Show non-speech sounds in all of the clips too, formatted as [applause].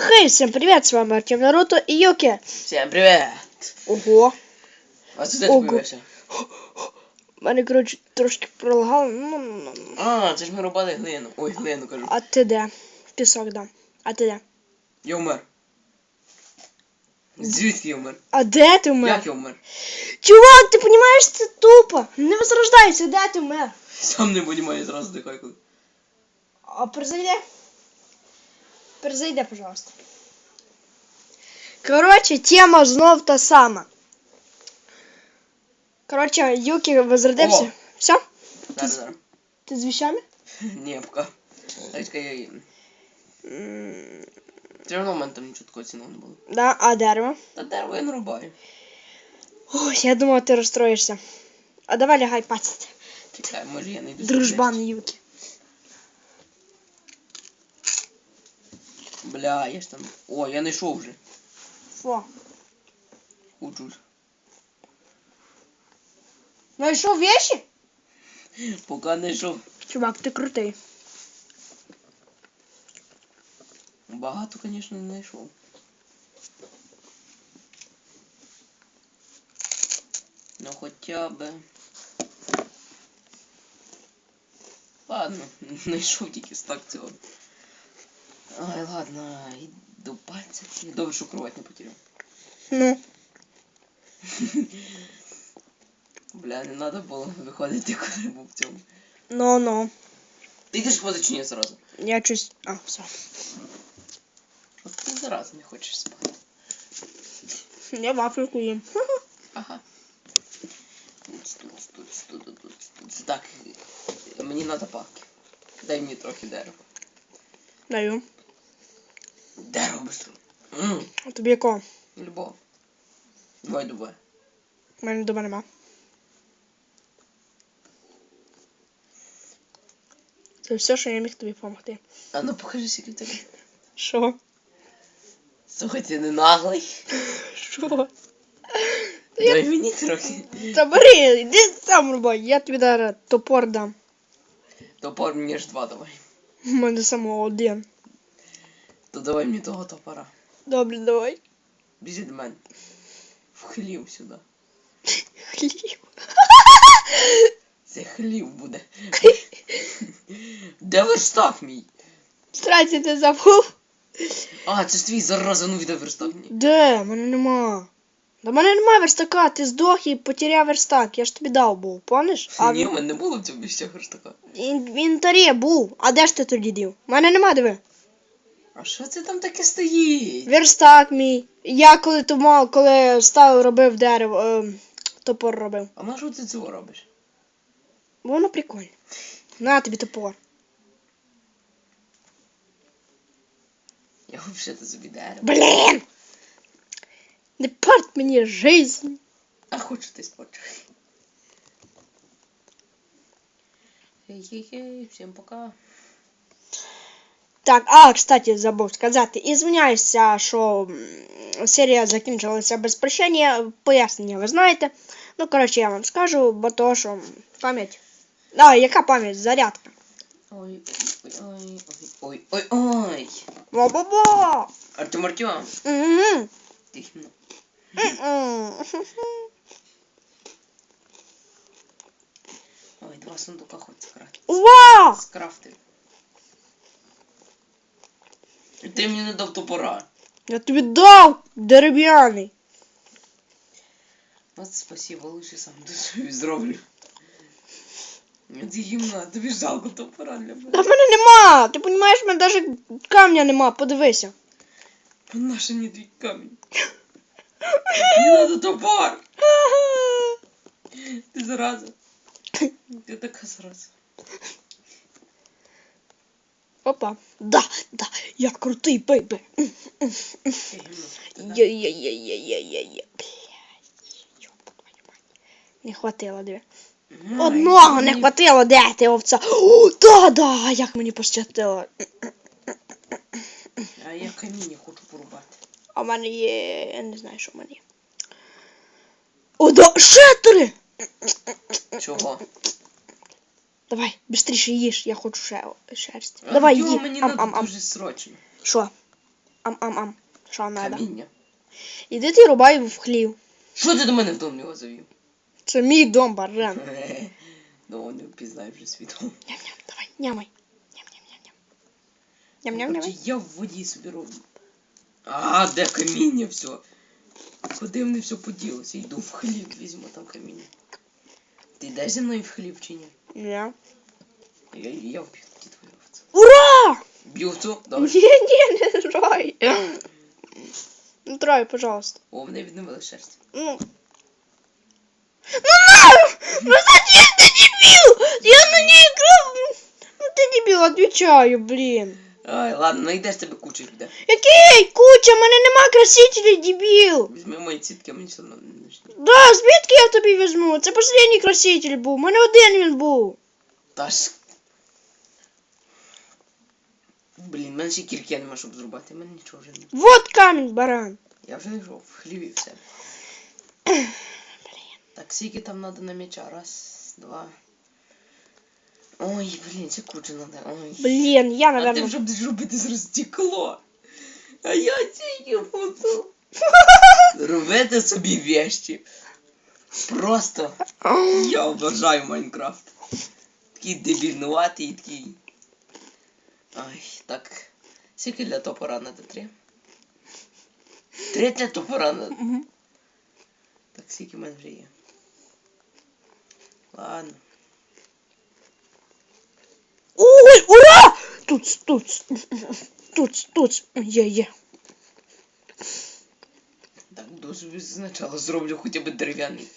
Хей, всем привет, с вами Артем Наруто и Юки. Всем привет! Ого, А це ти Ого. мене, коротше, трошки пролагало. Ну, ну, ну. А, це ж ми рубали глину. Ой, глину кажу. А ти де? Пісок дам. А ти де? Я вмер. Звідки я вмер? А де ти вмер? Як я вмер? Чувак, ти розумієш, це тупо. Не возрождайся, де ти вмер? Сам не розумію, зразу дихай коли. А перезайди. Перезайди, пожалуйста. Короче, тема знов та сама. Короче, Юки возродився. О. Все? Зараз, зараз. Ти з вещами? [laughs] Ні, пока. Так, я їм. Все одно в мене там нічого такого цінного не було. Да, а дерево? Та дерево я не рубаю. Ой, я думав, ти розстроїшся. А давай лягай пацати. Чекай, може я не йду. Дружбан Юки. Бля, я ж там. О, я не йшов вже. Хочу ж. Знайшов вещи? Поки не йшов. Чувак, ти крутий. Багато, звісно, не знайшов. Ну хоча б. Ладно, [laughs] знайшов тільки стак цього. Ай, ладно, іду пальця. ці. Добре, що кровать не потеряв. Ну. [laughs] Бля, не треба було виходити, коли був в цьому. Ну, ну. Ти йдеш позичні зразу. Я щось. А, все. От ти зараз не хочеш спати. Я вафельку їм. [laughs] Ага. Туц, туц, туц, туц, туц, туц. Так, мені треба палки. Дай мені трохи дерева. Даю. Дерево быстро. А тобі якого? любов. Давай дубе. У мене дома нема. Це все, що я міг тобі допомогти. А ну покажи тебе. Що? Слухай, ти не наглий. Що? Дай мені трохи. Та бери, іди сам рубай, я тобі зараз топор дам. Топор мені ж два давай. У мене самого один. То давай мені того топора. Добре, давай. Біжи до мене. В хлів сюди. Хліб. Це хлів буде. Де верстак мій? Страці ти забув? А, це ж твій зараза, ну віде верстак мій. Де? Мене нема. До мене нема верстака, ти здох і потеряв верстак. Я ж тобі дав був, помниш? А Ні, в мене не було в цьому місця верстака. в інвентарі був. А де ж ти тоді дів? У мене нема диви. А що це там таке стоїть? Верстак мій. Я коли тому, коли ставив, робив дерево, е, топор робив. А на що ти цього робиш? Воно прикольно. На тобі топор. Я взагалі собі дерево. Блін! Не порт мені жизнь. А хочу ти спочи. Хей-хей-хей, всім пока. Так, а, кстати, забув сказати. Ізвиняюся, що м, серія закінчилася без прощення. Пояснення ви знаєте. Ну, коротше, я вам скажу, бо то, що м, пам'ять. А, яка пам'ять? Зарядка. Ой, ой, ой, ой, ой, ой. Бо-бо-бо! Артем Артем. Мгм. Тихо. Мгм. Ой, два сундука хоч скрафти. Вау! Скрафти. Ти мені не дав топора. Я тобі дав дерев'яний. От спасибо, лучше сам собі зроблю. Ти гімна, тобі жалко топора для Та мене. в мене нема. Ти розумієш, в мене навіть камня нема, подивися. Наша не твій камінь. Мені надо топор. Ти зараза. Ти така зараза. Опа. Да, да, я крутий, бейбе. Я гімно. Ти да? Є-є-є-є-є-є. Блядь, ёб твою мать. Не хватило. Ай, Одного не хватило, де ти овця? О, да, да, як мені пощастило. А я каміння хочу порубати. А в мене є. Я не знаю, що в мене є. О, да, ще три! Чого? Давай, швидше їж, я хочу ще шерсть. Давай, йо, їй. мені Ам, ам, ам. дуже срочно. Що? Ам-ам-ам. Що надо? Каміння. Іди ти рубай в хлів. Що ти до мене в дом його завів? Це мій дом, баран. [laughs] Ну, не впізнай вже світом. Ням-ням, давай, нямай. Ням-ням-ням-ням. Ням-ням-ням. Я в воді собі роблю. А, де каміння все? Куди мене все поділося? Йду в хліб, візьму там каміння. Ти йдеш зі мною в хліб чи ні? Ні. Я, я вб'ю тоді твою овцю. Ура! Б'ю овцю? Добре. Ні, ні, не трой. Не трой, пожалуйста. О, вони відновили шерсть. Ну. Ну на! Ну зачем ты дебил? Я на ней играл. Ну ты дебил, отвечаю, блин. Ай, ладно, знайдеш тебе куча буде. Який? Куча, в мене нема красителей, дебіл. Візьми мої цітки, а мені все одно не нужні. Да, звідки я тобі візьму? Це останній краситель був. У мене один він був. Та ж. Блін, в мене ще кірки нема, щоб зрубати. У мене нічого вже немає. Вот камінь, баран. Я вже знайшов в хліві все. Так, скільки там надо на меча? Раз, два. Ой, блін, це куча надо. Ой. Блін, я, а ти наверное... вже будеш робити з розтекло. А я тільки буду робити собі вещі. Просто я обожаю Майнкрафт. Такий дебільнуватий такий. Ай, так. Скільки для топора надо? Три? Три для топора надо. Так, скільки в мене вже є. Ладно. Ой, ура! Тут, тут, тут, тут, є, є. Так, ну, дуже спочатку зроблю хоча б дерев'яний.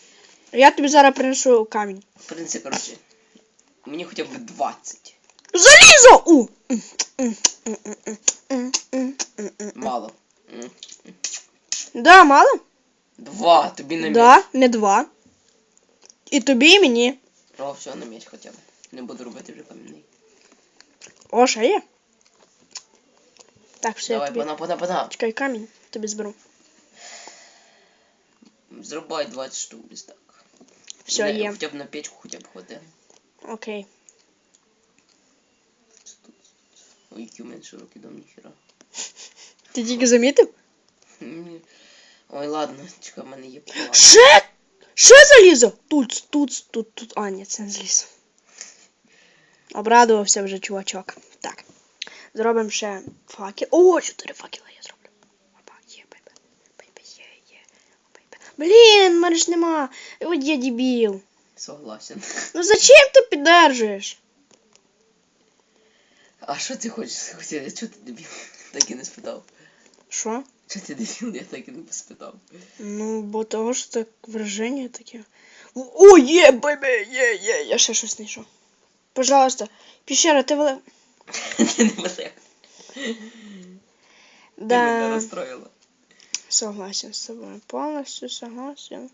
Я тобі зараз принесу камінь. Принеси, коротше. Мені хоча б 20. Залізо! У! Мало. Да, мало? Два, тобі на. Да, не два. І тобі, і мені. О, все, на меч хоча б. Не буду робити вже камінний. О, ще є. Так, все. Давай, я тобі... пана, пана, пана. Чекай, камінь тобі зберу. Зрубай 20 штук десь так. Все, Не, є. Хоча б на печку, хоча б хватило. Окей. Ой, який у мене широкий дом, ніхера. Ти [laughs] тільки замітив? Ні. Ой, ладно, чекай, в мене є пила. Ще! Ще залізо! Тут, тут, тут, тут. А, ні, це не залізо. Обрадувався вже чувачок. Так. Зробимо ще факел. О, чотири факела я зроблю. Блін, в мене ж нема. От я дебіл. Согласен. Ну зачем ти піддержуєш? А що ти хочеш хотіти? Чого ти дебіл? Так і не спитав. Що? Чого ти дебіл? Я так і не спитав. Ну, бо того ж так враження таке. О, є, бейбе, є, є, я ще щось знайшов. Пожалуйста, пещера, ти вели... Ти [laughs] не велик. Ти мене Да, розстроїла. Согласен з тобою. Повністю согласен.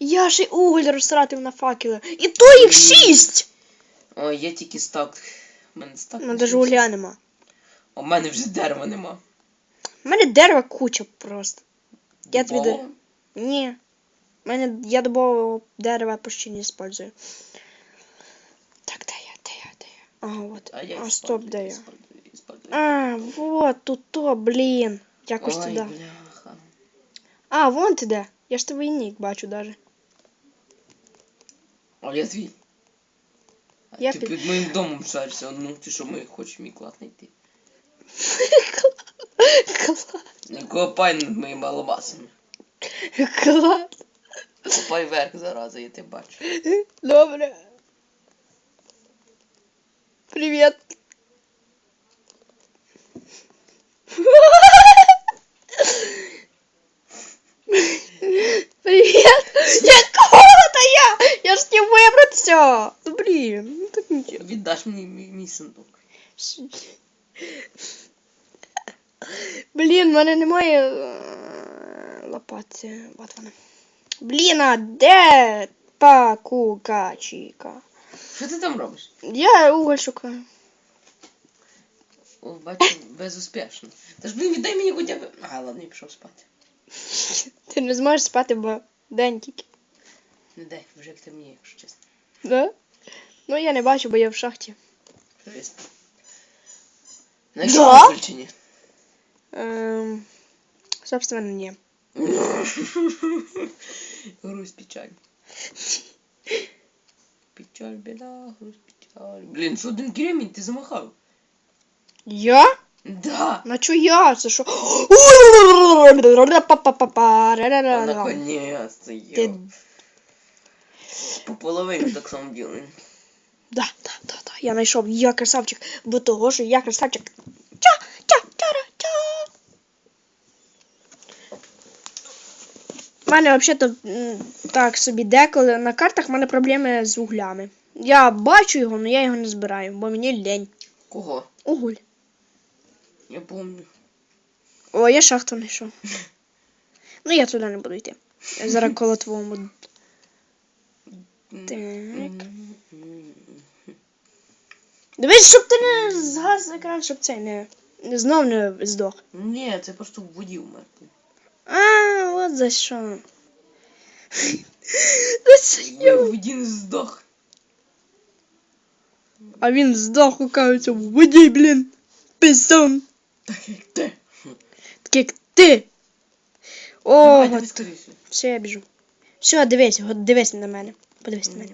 Я ж і уголь розтратив на факели. І то їх шість! Ой, я тільки стак. У мене стак. У мене навіть угля нема. У мене вже дерева нема. У мене дерева куча просто. Я тобі Дубового? Ні. У мене я дубового дерева почти не использую. Так, де я, де я, де я? Ага, вот. А я А, стоп, де я? А, вот, тут то, блін. Якось туди. А, вон ти де. Я ж твій нік бачу даже. А я твій. А Я ти під- під моїм домом шаришся, ну ти що, ми хочеш мій клад знайти. Клас. Не копай над моїми алабасами. Клас. Копай вверх, зараза, я тебе бачу. Добре. [laughs] Привет. Привет. Якого-то я? Я ж не вибратися. Ну блін, ну так нічого. Віддаш мені мій, сундук. Блін, в мене немає е, лопати. Вот вона. Блін, а де пакукачіка? Що ти там робиш? Я уголь шукаю. О, бачу, безуспішно. Та ж, блін, віддай мені хоча б. А, ладно, я пішов спати. Ти не зможеш спати, бо день тільки. Не дай, вже як темніє, якщо чесно. Да? Ну я не бачу, бо я в шахті. Привісно. Знайшов Да? уголь чи ні? Ем, собственно, ні. [laughs] Грусть, печаль. [laughs] Печаль, біда, грусть, печаль. Блін, що один кремінь ти замахав? Я? Да. На чо я? Це що? Наконец-то, Ти- По половині так само ділим. Да, да, да, да. Я знайшов. Я красавчик. Бо того, що я красавчик. Ча, ча, чара, ча. У мене взагалі так собі деколи на картах в мене проблеми з углями. Я бачу його, але я його не збираю, бо мені лень. Кого? Уголь. Я помню. О, я шахту знайшов. [laughs] Ну, я туди не буду йти. Я зараз коло твоєму. [laughs] Так. Дивись, щоб ти не згас екран, щоб цей не, не знов не здох. Ні, це просто в воді вмер. А, от за що. [laughs] За що Я в воді не здох. А він здох, кажеться, в воді, блін. Писон. Так як ти. Так як ти. О, Давай, давай от. скоріше. Все, я біжу. Все, дивись, от дивись на мене. Подивись на мене.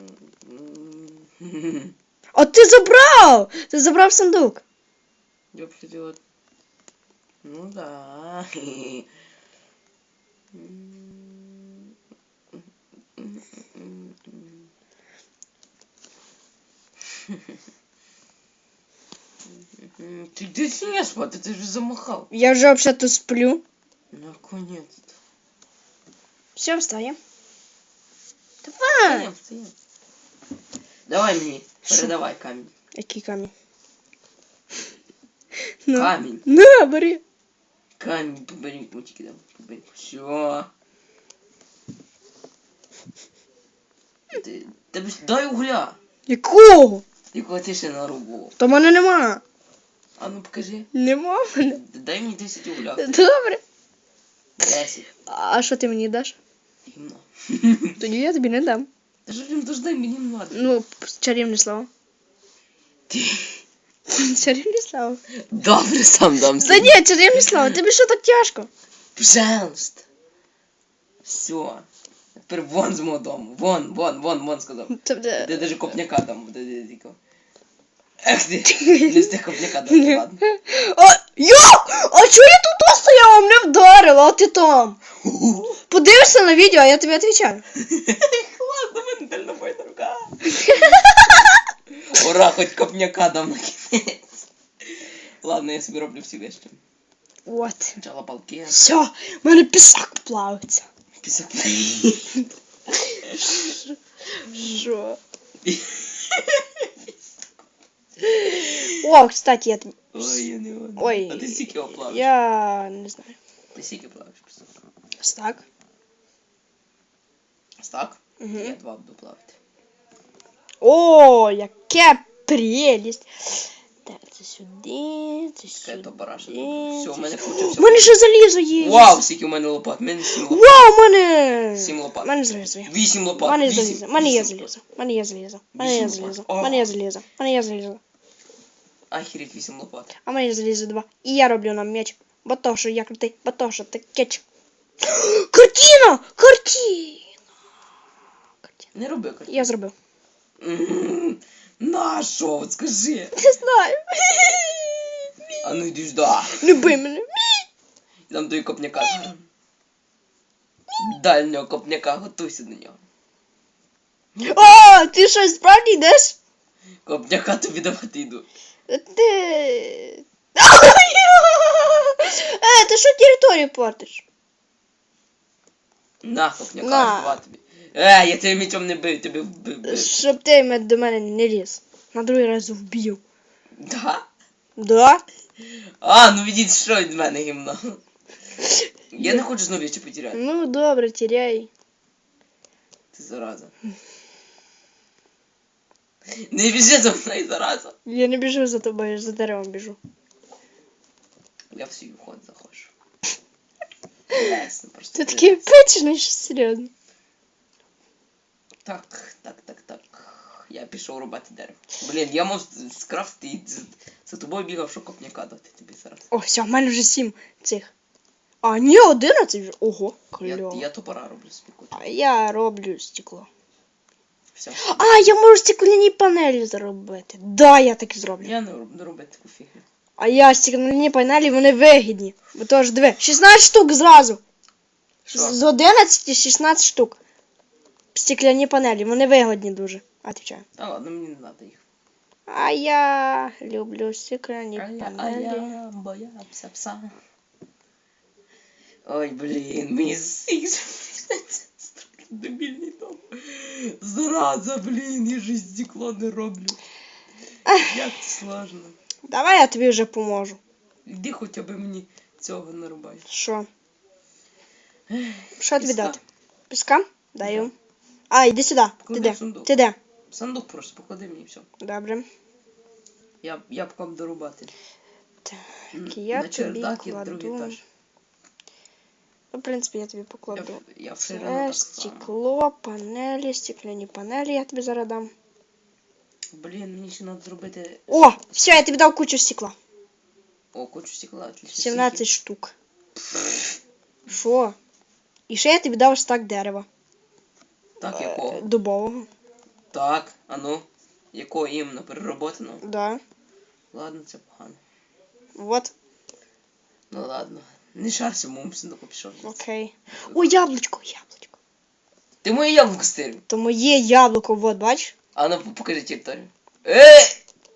[laughs] А ти забрав! Ти забрав сундук. Я хотел... Ну да. [laughs] Ты где сидишь, спать? Ты же замахал. Я вже взагалі сплю. Наконец-то. Все, встаємо. Давай. Встаем, встаем. Давай мне, Шо? передавай камень. Який камінь? Ну. Камень. На, бери. Камень, побери, мультики дам. Побери. Все. [laughs] Тебе ж- дай угля. Якого? Ти ще нарубував. То мене нема. А ну покажи. Нема мене. Дай мені 10 угля. Добре. 10. А що ти мені даш? Гімно. Тоді я тобі не дам. Та що він дождай мені не надо. Ну, чарівне слово. Ти. Чарівне слово. Добре, сам дам. Та ні, чарівне слово, тобі що так тяжко? Пожалуйста. Все. Тепер вон з мого дому. Вон, вон, вон, вон сказав. Тобто, Де даже копняка там. Де, де, де, Ех ти. Не встиг копняка дати, ладно. А, я! А чого я тут стояла? Мене вдарило, а ти там. [laughs] Подивишся на відео, а я тобі відповідаю. Ладно, в [laughs] мене дальнобойна рука. [laughs] Ура, хоч копняка дам на кінець. Ладно, я собі роблю всі вещи. От. Спочатку палки, Все, в мене пісок плавиться. пісок. Що? О, кстати, я. Ой, я не. Ой. А ти скільки його? Я не знаю. Ти скільки плавиш пісок? Так. Так? Угу. Я два буду плавати. О, яке прелість. Так, це сюди, це сюди. то бараша. Все, у мене включився. У мене ще залізо є. Вау, скільки у мене лопат. У мене сім лопат. Вау, у мене. Сім У мене залізо є. Вісім У мене Вісім. залізо. У мене є Вісім залізо. У мене є залізо. У мене є Вісім залізо. У мене є залізо. У мене є залізо. Ахереть, вісім лопат. А мене є два. І я роблю нам меч. Бо то, що я крутий. Бо то, що ти кетч. [gasps] Картина! Картина! Картина. Не роби картину. Я зробив. [laughs] На що? От скажи. [laughs] Не знаю. А ну йди сюди. Люби мене. [laughs] Там той копняка. Дальнього копняка, готуйся до нього. О, ти що, справді йдеш? Копняка тобі давати йду. Ти... [laughs] Е, ти що територію портиш? На, копняка, На. два тобі. Е, я тебе мечом не бив, тебе вбив. бив. Щоб ти ме- до мене не ліз. На другий раз вб'ю. Да? Да? А, ну відіть, що від мене гімно. Я не хочу знову ще потеряти. Ну, добре, теряй. Ти зараза. Не біжи за мною, зараза. Я не біжу за тобою, я за деревом біжу. Я в свій вход заходжу. Ясно, [laughs] просто. Ти такий печений, що серйозно. Так, так, так, так. Я пішов рубати дерево. Блін, я мав скрафти За тобою бігав, що копняка дати тобі зараз. О, все, в мене вже сім цих. А, ні, 11 вже. Ого, кльово. я топора роблю собі. А я роблю стекло. Все. А, я можу стекляні панелі зробити. Да, я так і зроблю. Я не роб- не роблю таку фігню. А я стекляні панелі, вони вигідні. Бо тож диви, 16 штук зразу. Що? З 11 16 штук. Стекляні панелі, вони вигодні дуже. Отвечаю. Та ладно, мені не треба їх. А я люблю стекляні А я, а панелі. я боявся пса. Ой, блін, мені всіх дебільний дом. Зараза, блін, я ж стекло не роблю. Як це сложно. Давай я тобі вже поможу. Іди хоча б мені цього не рубай. Що? Що тобі Піска. дати? Піска? Даю. А, йди сюди. Ти де? в сундук. Ти де? Сундук просто поклади мені все. Добре. Я, я б вам дорубати. Так, я на тобі чердак і кладу. другий етаж. Ну, в принципі, я тобі покладу. в- я все Це стекло, панелі, стекляні панелі я тобі зараз дам. Блін, мені ще треба зробити. О, все, я тобі дав кучу стекла. О, кучу стекла. чуть не 17 штук. Що? І ще я тобі дав стак дерева. Так, Е, якого? Дубового. Так, а ну. Якого іменно перероботаного? Да. Ладно, це погано. Вот. Ну ладно. Не шарся моєму сундуку пішов. Окей. О, яблучко, яблучко. Ти моє яблуко стирив. То моє яблуко, вот, бач. А ну покажи територію. Е!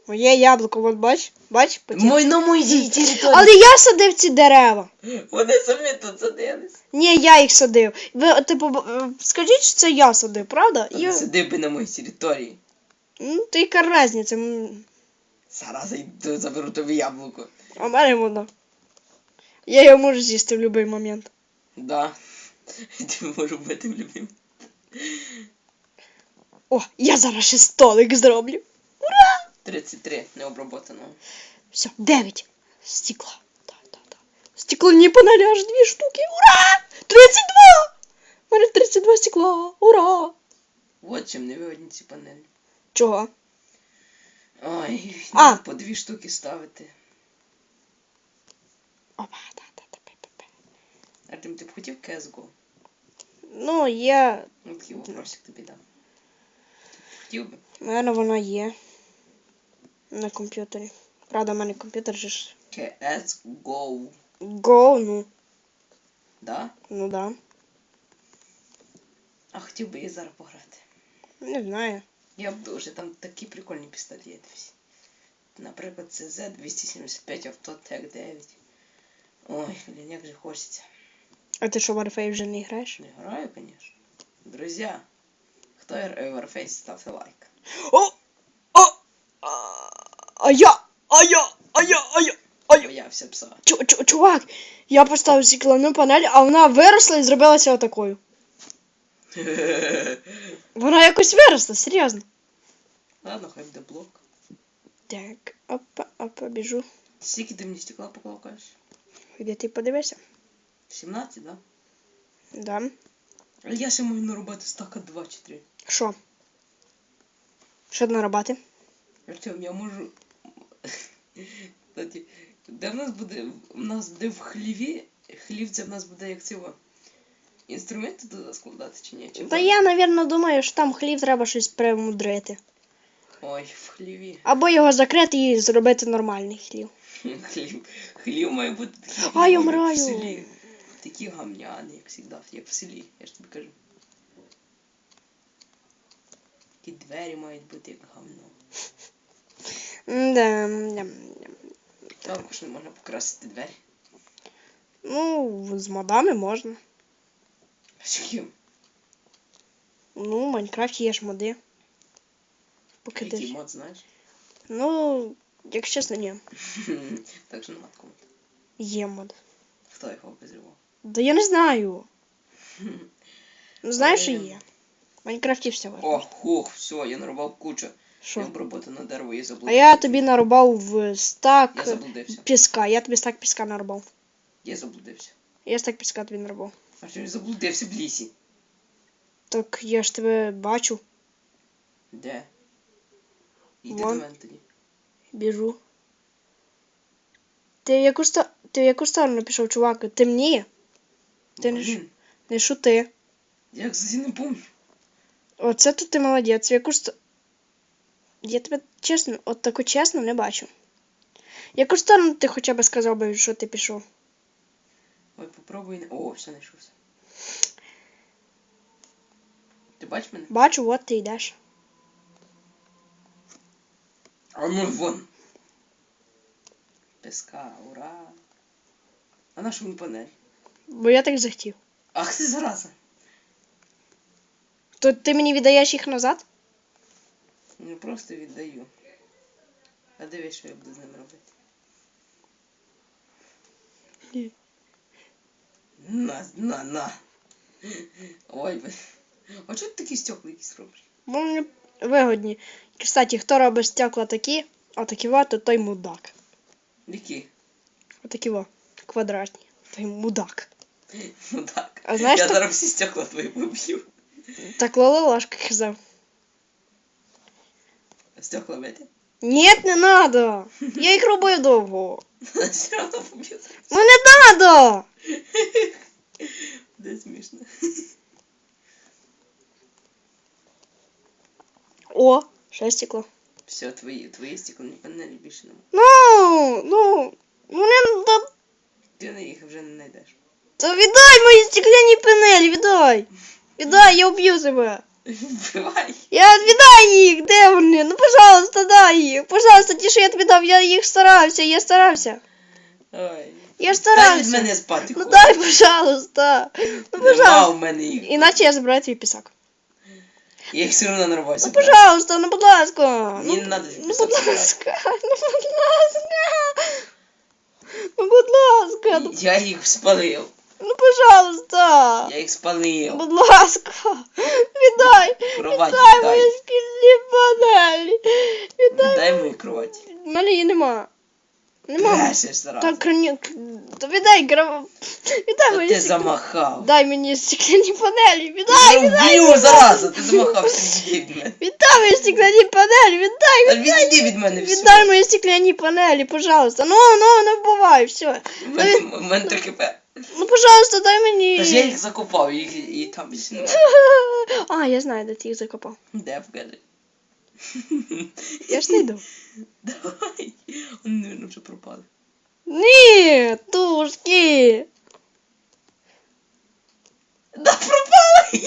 Моє яблуко, от бач. Бач? потім. Мой на моїй території. Але я садив ці дерева. Вони самі тут садились. Ні, я їх садив. Ви, типу, скажіть, що це я садив, правда? Та І... не сиди би на моїй території. Ну, то яка різниця? М, Зараз я йду заберу тобі яблуко. А в мене воно. Я його можу з'їсти в будь-який момент. Да. [laughs] Ти можу бути в любим. О, я зараз ще столик зроблю. 33 необработаного. Все, 9. Стекла. Да, да, да. Стекло не панелі аж дві штуки. Ура! 32! У мене 32 стекла. Ура! От чим невигодні ці панелі. Чого? Ой, а. по дві штуки ставити. Опа, да, да, да, пе, пе, пе. Артем, ти б хотів CSGO? Ну, я. Ну, такий вопросик тобі дам. Хотів би? Мене вона є. На комп'ютері. Правда, в мене комп'ютер же ж. CSGO. Go, ну. Да? Ну да. А хотів би я зараз пограти. Не знаю. Я б дуже, там такі прикольні пістолети всі. Наприклад, CZ 275 Автотек 9. Ой, блін, як же хочеться. А ти що, в Warfare вже не граєш? Не граю, конечно. Друзья, кто грає в Warface, ставте лайк. О! О! А, я! А я! А я! А я! А я! Боявся пса. Чу- чу- Чувак, я поставив стеклянну панель, а вона виросла і зробилася отакою. [laughs] Вона якось виросла, серйозно. Ладно, хай буде блок. Так, опа, опа, біжу. Скільки ти мені стекла поклав, кажеш? Де ти подивишся? 17, да? Да. Я ще можу нарубати стака 2 чи 3. Що? Що нарабати? Артем, я можу. Кстати, де в нас буде. У нас буде в хліві. Хлів це в нас буде як цього. Інструменти туди складати чи ні? Чи Та я, напевно, думаю, що там хлів треба щось примудрити. Ой, в хліві. Або його закрити і зробити нормальний хлів. Хлів. Хлів має бути такий. А, я. В селі. Такі гамняни, як завжди, як в селі, я ж тобі кажу. Ті двері мають бути як гамно. Да, да, да. Також не можна покрасити двері. Ну, з модами можна. З яким? Ну, в Майнкрафті є ж моди. Поки ти Який мод знаєш? Ну, якщо чесно, ні. [laughs] Так що нема такого. Є мод. Хто його обозрівав? Да я не знаю. [laughs] Ну, знаєш, що Ем. є. В Майнкрафті все О, важко. хух, все, я нарубав кучу. Я Що? оброботане дерево, я А я тобі нарубав в Я стак заблудився. піска. Я тобі стак піска нарубав. Я заблудився. Я стак піска тобі нарубав. А що я заблудився в лісі? Так я ж тебе бачу, Де? Іди Вон. до мене тоді. біжу. Ти в яку, сто... ти в яку сторону пішов, чувак? Темніє? Ти не, ш... Блін, не шути. як це не помню. Оце тут ти молодець. В яку сто... Я тебе чесно, от таку чесно не бачу. В яку сторону ти хоча б сказав би, що ти пішов? Ой, попробуй. не- О, все знайшовся. Ти бачиш мене? Бачу, от ти йдеш. А ну вон. Песка, ура. А на що мені панель? Бо я так захотів. Ах ти зараза. То ти мені віддаєш їх назад? Я просто віддаю. А дивись, що я буду з ним робити. Ні. На, на, на. Ой, ви. А чого ти такі стекла якісь робиш? Бо мені вигодні. Кстати, хто робить стекла такі, а такі во, то той мудак. Які? Отакі во, квадратні. Той мудак. Так. А знаєш, я що- зараз всі стекла твої поб'ю. Так Лола Лашка казав. Стекла бити? Ні, не надо. Я їх робив довго. [laughs] Все одно поб'ю. Ну не надо! Де смішно. О, ще стекло. Все, твої, твої стекольні панелі більше нема. Ну, ну, ну не да, Ти на їх вже не знайдеш. то віддай мої стекляні панелі, віддай. Віддай, я уб'ю тебе. Вбивай. Я віддай їх, де вони? Ну, пожалуйста, дай їх. Пожалуйста, ті, що я тобі дав, я їх старався, я старався. Ой. Я ж Дай від мене спати. Ну дай, пожалуйста. Ну, Нема пожалуйста. у мене їх. Іначе я забираю твій пісок. Я їх все одно нарваю. Ну, пожалуйста, ну, будь ласка. Мені Ну, не надо ну, будь ласка, [laughs] ну, будь ласка. Ну, будь ласка, ну, Я їх спалив. ну, пожалуйста. Я їх спалив. Будь ласка, віддай. Кровать Віддай віддай. мої шкільні панелі. Віддай. Дай мою кровать. В мене її нема. Нема. Так, кранюк. То віддай грав. Віддай мої Ти стекляні- замахав. Дай мені стекляні панелі. Віддай, Я віддай. вб'ю зараза, ти замахався відійди. Віддай мої стекляні панелі. Віддай, Та віддай. відійди від мене все. Віддай мої стекляні панелі, пожалуйста. Ну, ну, не вбивай, все. У мене, у мене таке пе. Ну, пожалуйста, дай мені. Та ж я їх закопав, їх і там [laughs] більше немає. А, я знаю, де ти їх закопав. Де покажи. Я ж не йду. [laughs] Давай. Вони, мабуть, вже пропали. Ні, тушки. Да пропали!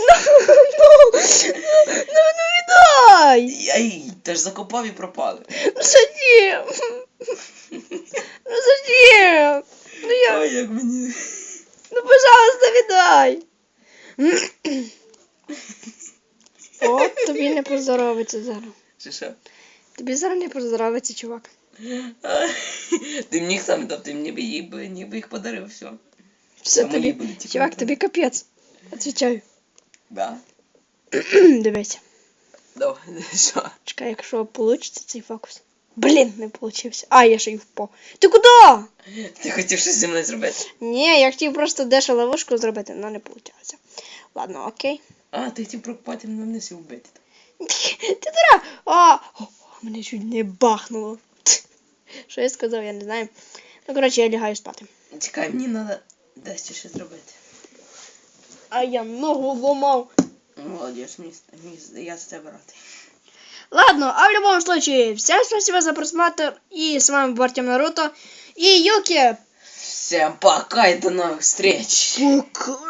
Ну, ну, ну, віддай. Я їх теж закопав і пропали. Ну, зачем? Ну, зачем? Ну, я... Ой, як мені. Ну, пожалуйста, віддай. О, тобі не поздоровиться зараз. Чи що? Тобі зараз не поздоровиться, чувак. Ти мені їх сам дав, ти мені б їх, ніби їх подарив, все. Все А тобі. Чувак, тобі капець. Отвічаю. Да. [clears throat] Дивися. Давай, [laughs] що? Чекай, якщо вийде цей фокус. Блін, не вийшло. А, я ще й впав. Ти куди? Ти хотів щось зі мною зробити? Ні, я хотів просто дещо ловушку зробити, але не вийшло. Ладно, окей. А, ти хотів прокопати мене вниз і вбити. Ти дура! А, о, мене чуть не бахнуло. Що я сказав, я не знаю. Ну, коротше, я лягаю спати. Чекай, мені треба дещо ще зробити. А я ногу ломав. Молодець, мені, мені я з тебе радий. Ладно, а в любом случае, всем спасибо за просмотр. И с вами был Артем Наруто. И Юки. Всем пока и до новых встреч! Пока.